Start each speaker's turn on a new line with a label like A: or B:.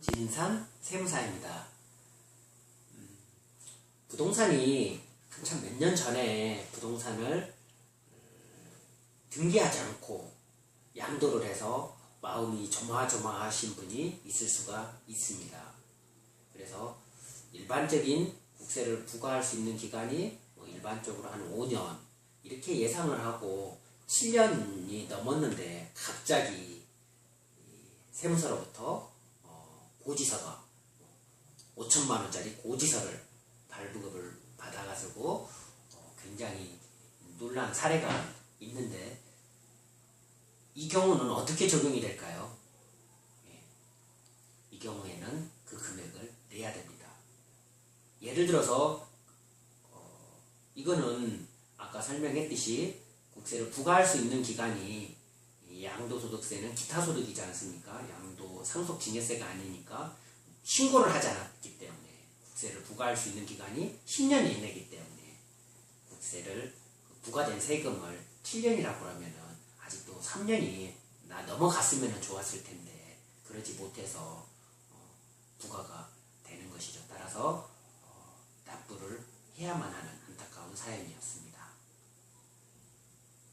A: 진상 세무사입니다. 음, 부동산이 한참 몇 년 전에 부동산을 음, 등기하지 않고 양도를 해서 마음이 조마조마하신 분이 있을 수가 있습니다. 그래서 일반적인 국세를 부과할 수 있는 기간이 뭐 일반적으로 한 5년 이렇게 예상을 하고 7년이 넘었는데 갑자기 어, 고지서가 5천만 원짜리 고지서를 발부급을 받아가지고 어, 굉장히 놀란 사례가 있는데 이 경우는 어떻게 적용이 될까요? 예. 이 경우에는 그 금액을 내야 됩니다. 예를 들어서 어, 이거는 아까 설명했듯이 국세를 부과할 수 있는 기간이 이 양도소득세는 기타 소득이지 않습니까? 양도 상속 증여세가 아니니까 신고를 하지 않았기 때문에 국세를 부과할 수 있는 기간이 10년이 이내기 때문에 국세를 부과된 세금을 7년이라고 하면 아직도 3년이 나 넘어갔으면 좋았을 텐데 그러지 못해서 어, 부과가 되는 것이죠. 따라서 어, 납부를 해야만 하는 안타까운 사연이었습니다.